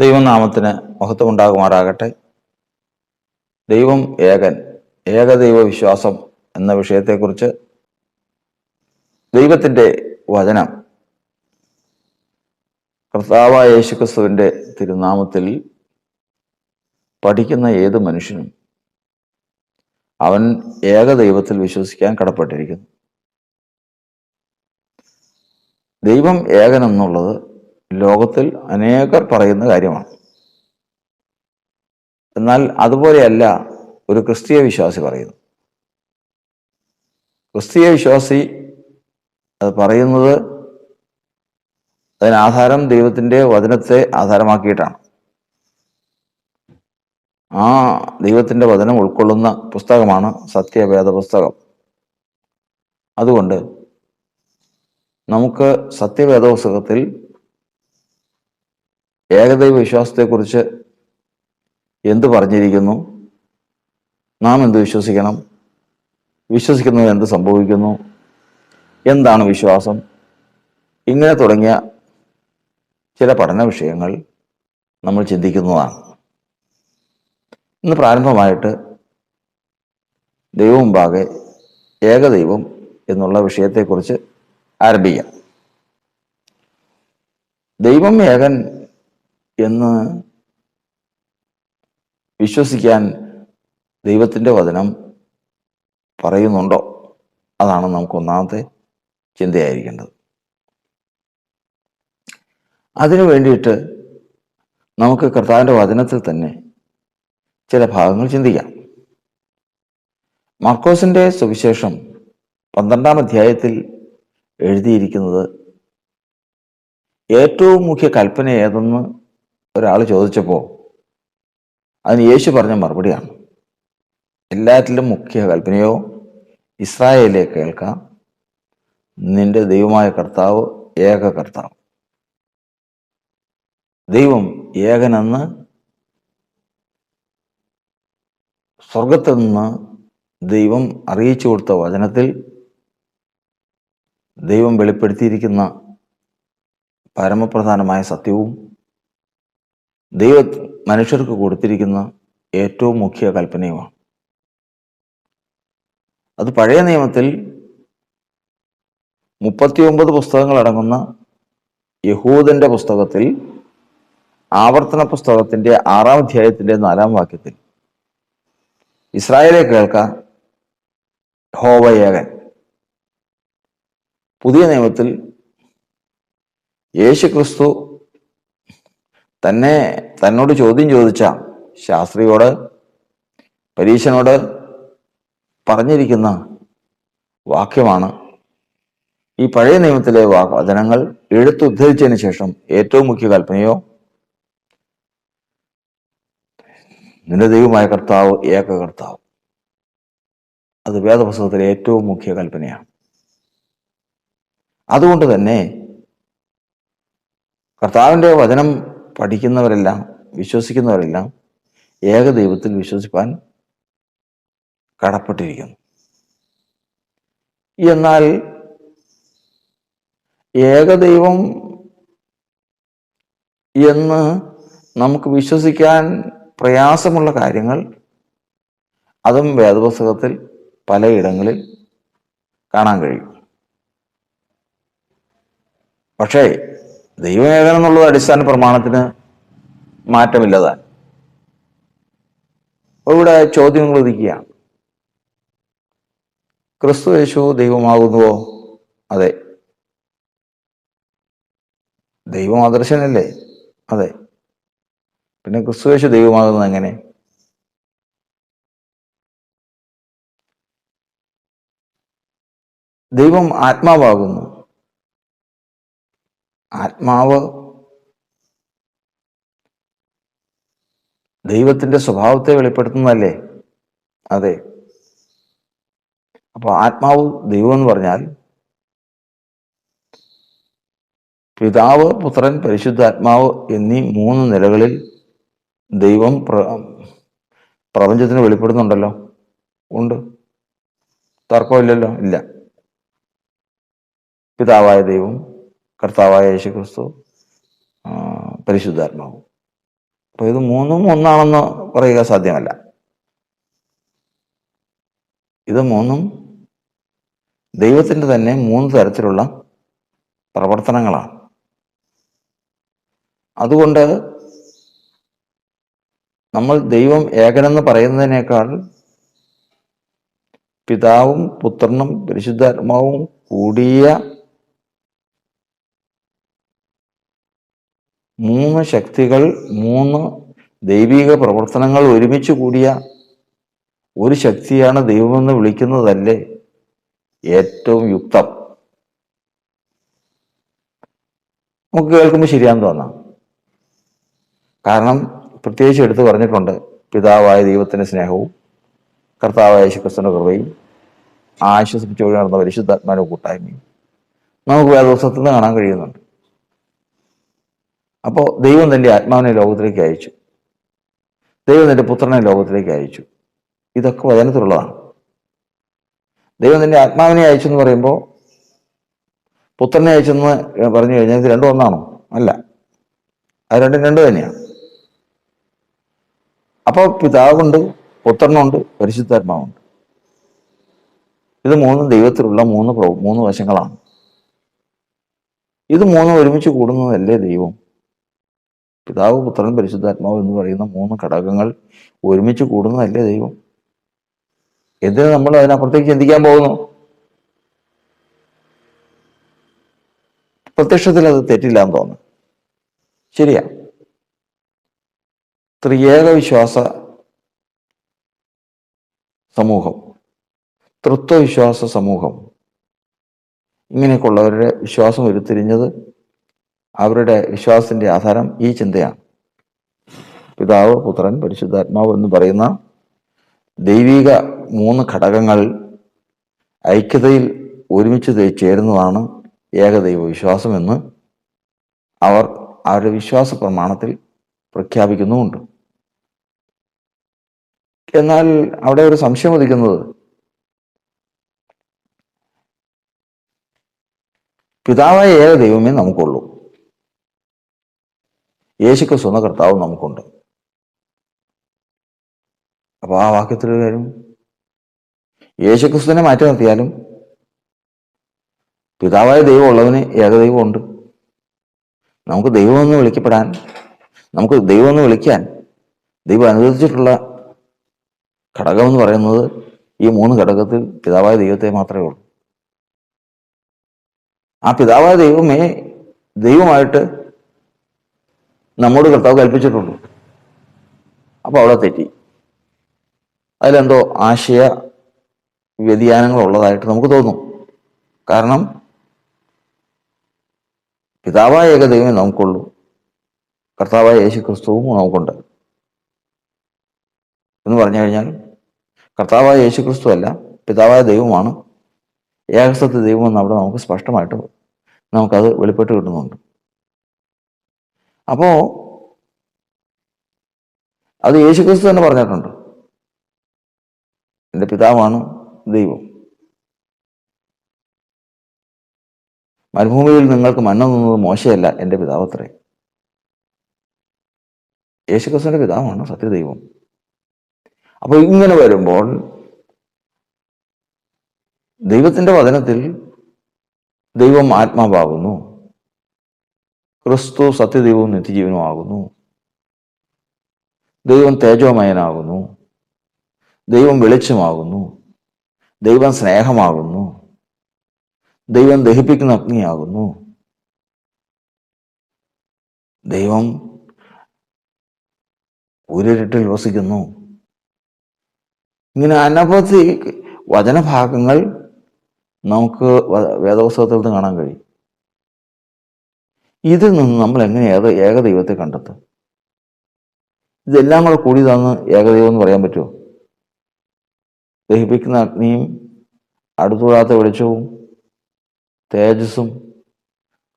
ദൈവനാമത്തിന് മഹത്വമുണ്ടാകുമാറാകട്ടെ. ദൈവം ഏകൻ ഏകദൈവ വിശ്വാസം എന്ന വിഷയത്തെക്കുറിച്ച് ദൈവത്തിന്റെ വചനം കർത്താവായ യേശുക്രിസ്തുവിന്റെ തിരുനാമത്തിൽ പഠിക്കുന്ന ഏത് മനുഷ്യനും അവൻ ഏകദൈവത്തിൽ വിശ്വസിക്കാൻ കടപ്പെട്ടിരിക്കുന്നു. ദൈവം ഏകൻ എന്നുള്ളത് ലോകത്തിൽ അനേകർ പറയുന്ന കാര്യമാണ്. എന്നാൽ അതുപോലെയല്ല ഒരു ക്രിസ്തീയ വിശ്വാസി പറയുന്നു. ക്രിസ്തീയ വിശ്വാസി അത് പറയുന്നത് അതിനാധാരം ദൈവത്തിന്റെ വചനത്തെ ആധാരമാക്കിയിട്ടാണ്. ആ ദൈവത്തിന്റെ വചനം ഉൾക്കൊള്ളുന്ന പുസ്തകമാണ് സത്യവേദ പുസ്തകം അതുകൊണ്ട് നമുക്ക് സത്യവേദ പുസ്തകത്തിൽ ഏകദൈവ വിശ്വാസത്തെക്കുറിച്ച് എന്ത് പറഞ്ഞിരിക്കുന്നു? നാം എന്ത് വിശ്വസിക്കണം? വിശ്വസിക്കുന്നത് എന്ത് സംഭവിക്കുന്നു? എന്താണ് വിശ്വാസം? ഇങ്ങനെ തുടങ്ങിയ ചില പഠന വിഷയങ്ങൾ നമ്മൾ ചിന്തിക്കുന്നതാണ്. ഇന്ന് പ്രാരംഭമായിട്ട് ദൈവം മുമ്പാകെ ഏകദൈവം എന്നുള്ള വിഷയത്തെക്കുറിച്ച് ആരംഭിക്കാം. ദൈവം ഏകൻ എന്ന് വിശ്വസിക്കാൻ ദൈവത്തിന്റെ വചനം പറയുന്നുണ്ടോ? അതാണ് നമുക്ക് ഒന്നാമത്തെ ചിന്തയായിരിക്കേണ്ടത്. അതിനു വേണ്ടിയിട്ട് നമുക്ക് കർത്താവിന്റെ വചനത്തിൽ തന്നെ ചില ഭാഗങ്ങൾ ചിന്തിക്കാം. മാർക്കോസിന്റെ സുവിശേഷം പന്ത്രണ്ടാം അധ്യായത്തിൽ എഴുതിയിരിക്കുന്നത് ഏറ്റവും മുഖ്യ കൽപ്പന ഏതെന്ന് ഒരാൾ ചോദിച്ചപ്പോൾ അതിന് യേശു പറഞ്ഞ മറുപടിയാണ്. എല്ലാത്തിലും മുഖ്യ കൽപ്പനയോ ഇസ്രായേലെ കേൾക്കാം. നിന്റെ ദൈവമായ കർത്താവ് ഏക കർത്താവ്. ദൈവം ഏകനെന്ന് സ്വർഗത്തിൽ നിന്ന് ദൈവം അറിയിച്ചു കൊടുത്ത വചനത്തിൽ ദൈവം വെളിപ്പെടുത്തിയിരിക്കുന്ന പരമപ്രധാനമായ സത്യവും ദൈവ മനുഷ്യർക്ക് കൊടുത്തിരിക്കുന്ന ഏറ്റവും മുഖ്യ കൽപ്പനയുമാണ്. അത് പഴയ നിയമത്തിൽ മുപ്പത്തിയൊമ്പത് പുസ്തകങ്ങൾ അടങ്ങുന്ന യഹൂദന്റെ പുസ്തകത്തിൽ ആവർത്തന പുസ്തകത്തിന്റെ ആറാം അധ്യായത്തിന്റെ നാലാം വാക്യത്തിൽ ഇസ്രായേലെ കേൾക്ക ഹോവയേകൻ പുതിയ നിയമത്തിൽ യേശു ക്രിസ്തു തന്നെ തന്നോട് ചോദ്യം ചോദിച്ച ശാസ്ത്രിയോട് പരീക്ഷനോട് പറഞ്ഞിരിക്കുന്ന വാക്യമാണ് ഈ പഴയ നിയമത്തിലെ വചനങ്ങൾ എടുത്തുദ്ധരിച്ചതിന് ശേഷം ഏറ്റവും മുഖ്യ കൽപ്പനയോ? നിന്റെ ദൈവമായ കർത്താവ് ഏക കർത്താവ്. അത് വേദപുസ്തകത്തിലെ ഏറ്റവും മുഖ്യ കൽപ്പനയാണ്. അതുകൊണ്ട് തന്നെ കർത്താവിന്റെ വചനം പഠിക്കുന്നവരെല്ലാം വിശ്വസിക്കുന്നവരെല്ലാം ഏകദൈവത്തിൽ വിശ്വസിപ്പാൻ കടപ്പെട്ടിരിക്കുന്നു. എന്നാൽ ഏകദൈവം എന്ന് നമുക്ക് വിശ്വസിക്കാൻ പ്രയാസമുള്ള കാര്യങ്ങൾ അതും വേദപുസ്തകത്തിൽ പലയിടങ്ങളിൽ കാണാൻ കഴിയും. പക്ഷേ ദൈവമേഖല എന്നുള്ളത് അടിസ്ഥാന പ്രമാണത്തിന് മാറ്റമില്ലതാൻ ഇവിടെ ചോദ്യങ്ങൾ ഉദിക്കുകയാണ് ക്രിസ്തു യേശു ദൈവമാകുന്നുവോ? അതെ. ദൈവം ആദർശനല്ലേ? അതെ. പിന്നെ ക്രിസ്തു യേശു ദൈവമാകുന്നത് എങ്ങനെ? ദൈവം ആത്മാവാകുന്നു. ആത്മാവ് ദൈവത്തിന്റെ സ്വഭാവത്തെ വെളിപ്പെടുത്തുന്നതല്ലേ? അതെ. അപ്പൊ ആത്മാവ് ദൈവം എന്ന് പറഞ്ഞാൽ പിതാവ് പുത്രൻ പരിശുദ്ധാത്മാവ് എന്നീ മൂന്ന് നിലകളിൽ ദൈവം പ്ര പ്രപഞ്ചത്തിന് വെളിപ്പെടുന്നുണ്ടല്ലോ? ഉണ്ട്. തർക്കമില്ലല്ലോ? ഇല്ല. പിതാവായ ദൈവം കർത്താവായ യേശു ക്രിസ്തു പരിശുദ്ധാത്മാവ്. അപ്പൊ ഇത് മൂന്നും ഒന്നാണെന്ന് പറയുക സാധ്യമല്ല. ഇത് മൂന്നും ദൈവത്തിന്റെ തന്നെ മൂന്ന് തരത്തിലുള്ള പ്രവർത്തനങ്ങളാണ്. അതുകൊണ്ട് നമ്മൾ ദൈവം ഏകനെന്ന് പറയുന്നതിനേക്കാൾ പിതാവും പുത്രനും പരിശുദ്ധാത്മാവും കൂടിയ മൂന്ന് ശക്തികൾ മൂന്ന് ദൈവിക പ്രവർത്തനങ്ങൾ ഒരുമിച്ച് കൂടിയ ഒരു ശക്തിയാണ് ദൈവമെന്ന് വിളിക്കുന്നതല്ലേ? ഏറ്റവും യുക്തം. നമുക്ക് കേൾക്കുമ്പോൾ ശരിയാന്ന് തോന്നാം. കാരണം പ്രത്യേകിച്ച് എടുത്തു പറഞ്ഞിട്ടുണ്ട് പിതാവായ ദൈവത്തിന്റെ സ്നേഹവും കർത്താവായ യേശുക്രിസ്തുവിന്റെ കൃപയും ആശ്വസിപ്പിച്ചു വഴി നടന്ന പരിശുദ്ധാത്മാവിന്റെ കൂട്ടായ്മയും. നമുക്ക് വേദോത്സവത്തിൽ നിന്ന് കാണാൻ കഴിയുന്നുണ്ട്. അപ്പോൾ ദൈവം തന്റെ ആത്മാവിനെ ലോകത്തിലേക്ക് അയച്ചു. ദൈവം തന്റെ പുത്രനെ ലോകത്തിലേക്ക് അയച്ചു. ഇതൊക്കെ വചനത്തിലുള്ളതാണ്. ദൈവം തന്റെ ആത്മാവിനെ അയച്ചു എന്ന് പറയുമ്പോൾ പുത്രനെ അയച്ചെന്ന് പറഞ്ഞു കഴിഞ്ഞാൽ ഇത് രണ്ടും ഒന്നാണോ? അല്ല. അത് രണ്ടും രണ്ട് തന്നെയാണ് അപ്പോൾ പിതാവുണ്ട് പുത്രനുണ്ട് പരിശുദ്ധാത്മാവുണ്ട്. ഇത് മൂന്ന് ദൈവത്തിലുള്ള മൂന്ന് മൂന്ന് വശങ്ങളാണ്. ഇത് മൂന്നും ഒരുമിച്ച് കൂടുന്നതല്ലേ ദൈവം? പിതാവ് പുത്രൻ പരിശുദ്ധാത്മാവ് എന്ന് പറയുന്ന മൂന്ന് ഘടകങ്ങൾ ഒരുമിച്ച് കൂടുന്നതല്ലേ ദൈവം? എന്തിനു നമ്മൾ അതിനപ്പുറത്തേക്ക് ചിന്തിക്കാൻ പോകുന്നു? പ്രത്യക്ഷത്തിൽ അത് തെറ്റില്ല എന്ന് തോന്നുന്നു. ശരിയാ. ത്രിയേക വിശ്വാസ സമൂഹം തൃത്വവിശ്വാസ സമൂഹം ഇങ്ങനെയൊക്കെയുള്ളവരുടെ വിശ്വാസം ഉരുത്തിരിഞ്ഞത് അവരുടെ വിശ്വാസത്തിന്റെ ആധാരം ഈ ചിന്തയാണ്. പിതാവ് പുത്രൻ പരിശുദ്ധാത്മാവ് എന്ന് പറയുന്ന ദൈവിക മൂന്ന് ഘടകങ്ങൾ ഐക്യതയിൽ ഒരുമിച്ച് ചേരുന്നതാണ് ഏകദൈവ വിശ്വാസം എന്ന് അവർ അവരുടെ വിശ്വാസ പ്രമാണത്തിൽ പ്രഖ്യാപിക്കുന്നുമുണ്ട്. എന്നാൽ അവിടെ ഒരു സംശയം ഉദിക്കുന്നത് പിതാവായ ഏക ദൈവമേ നമുക്കുള്ളൂ. യേശുക്രിസ്തു എന്ന കർത്താവ് നമുക്കുണ്ട്. അപ്പൊ ആ വാക്യത്തിൽ ഒരു കാര്യം യേശുക്രിസ്തുവിനെ മാറ്റി നിർത്തിയാലും പിതാവായ ദൈവം ഉള്ളവന് ഏകദൈവമുണ്ട്. നമുക്ക് ദൈവം എന്ന് വിളിക്കപ്പെടാൻ നമുക്ക് ദൈവം എന്ന് വിളിക്കാൻ ദൈവം അനുവദിച്ചിട്ടുള്ള ഘടകം എന്ന് പറയുന്നത് ഈ മൂന്ന് ഘടകത്തിൽ പിതാവായ ദൈവത്തെ മാത്രമേ ഉള്ളൂ. ആ പിതാവായ ദൈവമേ ദൈവമായിട്ട് നമ്മോട് കർത്താവ് കൽപ്പിച്ചിട്ടുണ്ട്. അപ്പൊ അവിടെ തെറ്റി. അതിലെന്തോ ആശയ വ്യതിയാനങ്ങൾ ഉള്ളതായിട്ട് നമുക്ക് തോന്നും. കാരണം പിതാവായ ഏക ദൈവമേ നമുക്കുള്ളൂ. കർത്താവായ യേശു ക്രിസ്തുവും നമുക്കുണ്ട്. എന്ന് പറഞ്ഞു കഴിഞ്ഞാൽ കർത്താവായ യേശു ക്രിസ്തു അല്ല പിതാവായ ദൈവമാണ്. ഏകസത്യ ദൈവമെന്ന് അവിടെ നമുക്ക് സ്പഷ്ടമായിട്ട് നമുക്കത് വെളിപ്പെട്ട് കിട്ടുന്നുണ്ട്. അപ്പോ അത് യേശുക്രിസ്തു തന്നെ പറഞ്ഞിട്ടുണ്ട്. എന്റെ പിതാവാണ് ദൈവം. മരുഭൂമിയിൽ നിങ്ങൾക്ക് മണ്ണ നിന്നത് മോശമല്ല എന്റെ പിതാവത്രേ യേശുക്രിസ്തുവിന്റെ പിതാവാണ് സത്യദൈവം. അപ്പോൾ ഇങ്ങനെ വരുമ്പോൾ ദൈവത്തിന്റെ വചനത്തിൽ ദൈവം ആത്മാവാകുന്നു. ക്രിസ്തു സത്യദൈവവും നിത്യജീവനും ആകുന്നു. ദൈവം തേജോമയനാകുന്നു. ദൈവം വെളിച്ചമാകുന്നു. ദൈവം സ്നേഹമാകുന്നു. ദൈവം ദഹിപ്പിക്കുന്ന അഗ്നിയാകുന്നു. ദൈവം ഉരുട്ടിൽ വസിക്കുന്നു. ഇങ്ങനെ അനവധി വചനഭാഗങ്ങൾ നമുക്ക് വേദപുസ്തകത്തിൽ നിന്ന് കാണാൻ കഴിയും. ഇതിൽ നിന്ന് നമ്മൾ എങ്ങനെ ഏക ഏകദൈവത്തെ കണ്ടെത്തും? ഇതെല്ലാം കൂടെ കൂടിയതാന്ന് ഏകദൈവം എന്ന് പറയാൻ പറ്റുമോ? ദഹിപ്പിക്കുന്ന അഗ്നിയും അടുത്തുകൂടാത്ത വെളിച്ചവും തേജസ്സും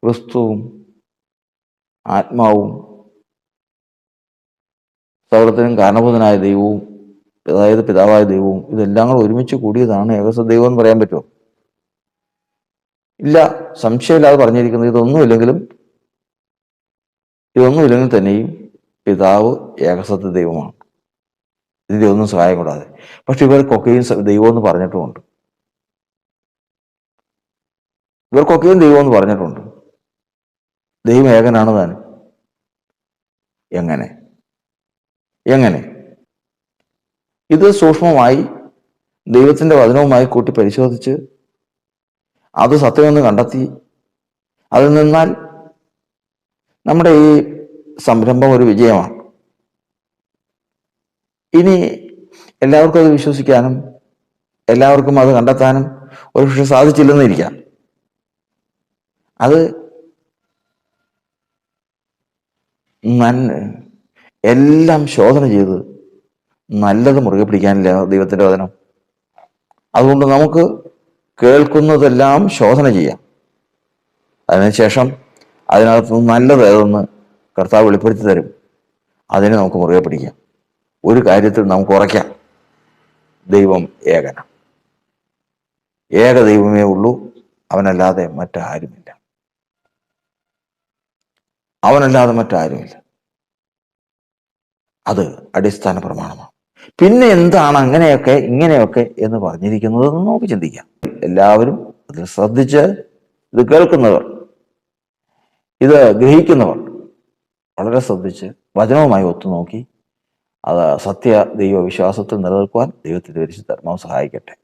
ക്രിസ്തുവും ആത്മാവും സൗരത്തിനും കാരണഭൂതനായ ദൈവവും അതായത് പിതാവായ ദൈവവും ഇതെല്ലാം കൂടെ ഒരുമിച്ച് കൂടിയതാണ് ഏകസ ദൈവം എന്ന് പറയാൻ പറ്റുമോ? ഇല്ല സംശയമില്ലാതെ പറഞ്ഞിരിക്കുന്നത് ഇതൊന്നുമില്ലെങ്കിലും ഇതൊന്നുമില്ലെങ്കിൽ തന്നെയും പിതാവ് ഏകസത്യ ദൈവമാണ്. ഇതിന്റെ ഒന്നും സഹായം കൂടാതെ. പക്ഷെ ഇവർക്കൊക്കെയും ദൈവം എന്ന് പറഞ്ഞിട്ടുമുണ്ട്. ഇവർക്കൊക്കെയും ദൈവം എന്ന് പറഞ്ഞിട്ടുണ്ട്. ദൈവം ഏകനാണ് താൻ. എങ്ങനെ? എങ്ങനെ? ഇത് സൂക്ഷ്മമായി ദൈവത്തിന്റെ വചനവുമായി കൂട്ടി പരിശോധിച്ച് അത് സത്യമെന്ന് കണ്ടെത്തി അതിൽ നിന്നാൽ നമ്മുടെ ഈ സംരംഭം ഒരു വിജയമാണ്. ഇനി എല്ലാവർക്കും അത് വിശ്വസിക്കാനും എല്ലാവർക്കും അത് കണ്ടെത്താനും ഒരു പക്ഷെ സാധിച്ചില്ലെന്നിരിക്കാം അത് എല്ലാം ശോധന ചെയ്ത് നല്ലത് മുറുകെ പിടിക്കാനില്ല ദൈവത്തിന്റെ വചനം. അതുകൊണ്ട് നമുക്ക് കേൾക്കുന്നതെല്ലാം ശോധന ചെയ്യാം. അതിനുശേഷം അതിനകത്ത് നല്ലത് ഏതെന്ന് കർത്താവ് വെളിപ്പെടുത്തി തരും. അതിനെ നമുക്ക് മുറുകെ പിടിക്കാം. ഒരു കാര്യത്തിൽ നമുക്ക് ഉറയ്ക്കാം. ദൈവം ഏകന ഏക ദൈവമേ ഉള്ളൂ. അവനല്ലാതെ മറ്റാരുമില്ല. അവനല്ലാതെ മറ്റാരുമില്ല. അത് അടിസ്ഥാന പ്രമാണമാണ്. പിന്നെ എന്താണ് അങ്ങനെയൊക്കെ ഇങ്ങനെയൊക്കെ എന്ന് പറഞ്ഞിരിക്കുന്നതെന്ന് നമുക്ക് ചിന്തിക്കാം. എല്ലാവരും അതിൽ ശ്രദ്ധിച്ച് ഇത് കേൾക്കുന്നവർ ഇത് ഗ്രഹിക്കുന്നവർ വളരെ ശ്രദ്ധിച്ച് വചനവുമായി ഒത്തുനോക്കി. അത് സത്യ ദൈവവിശ്വാസത്തിൽ നിലനിൽക്കുവാൻ പരിശുദ്ധ ധർമ്മം സഹായിക്കട്ടെ.